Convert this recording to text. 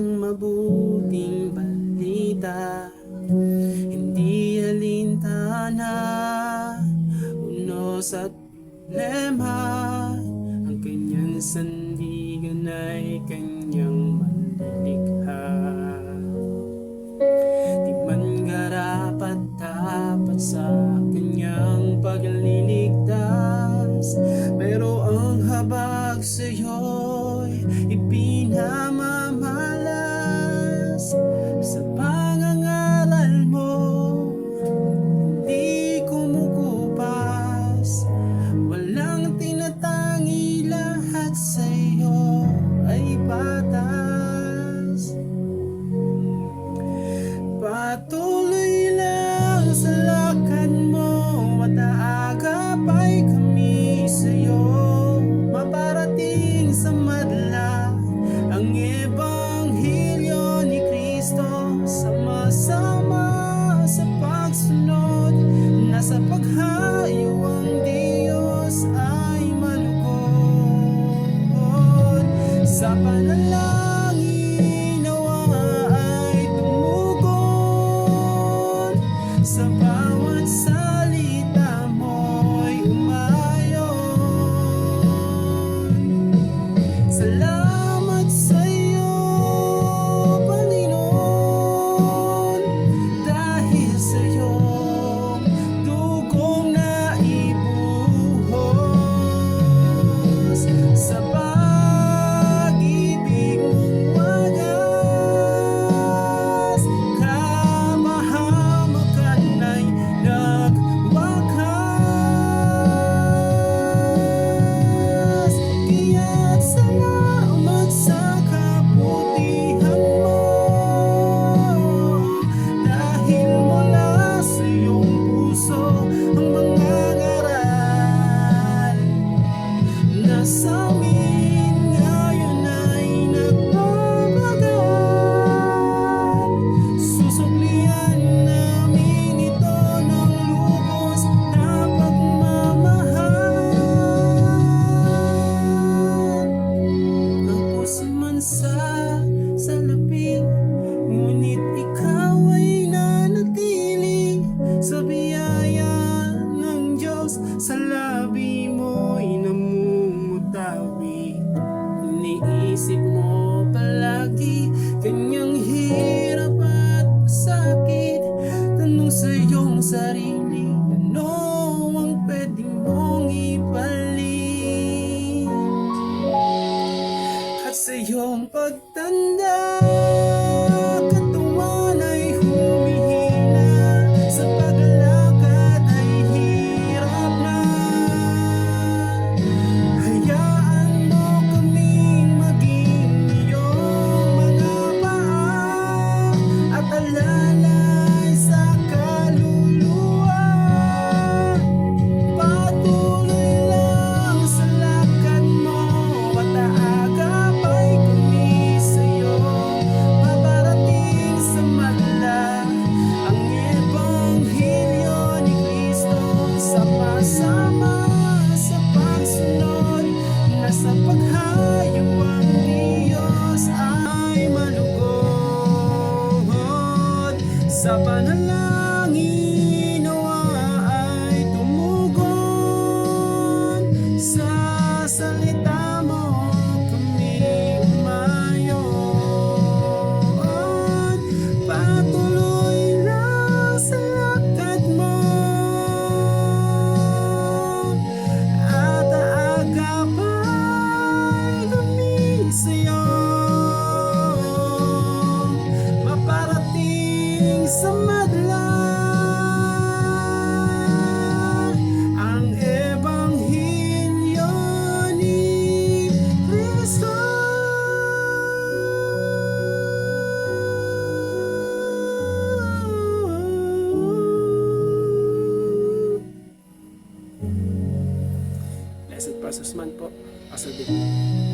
ang mabuting balita. Hindi alintana Unos at lema Ang kanyang sandigan ay kanyang manlilikha Di man garapat dapat sa kanyang paglilikha sa bawat sa kilos Sa labi mo'y namumutawi. Iniisip mo palagi Kanyang hirap at pasakit Tanong sa iyong sarili Ano ang pwede mong ipalit? At sa iyong pagtanda Sa panalangin nawa ay tumugon. Sa salita mo Pesos man po. Pasulbin.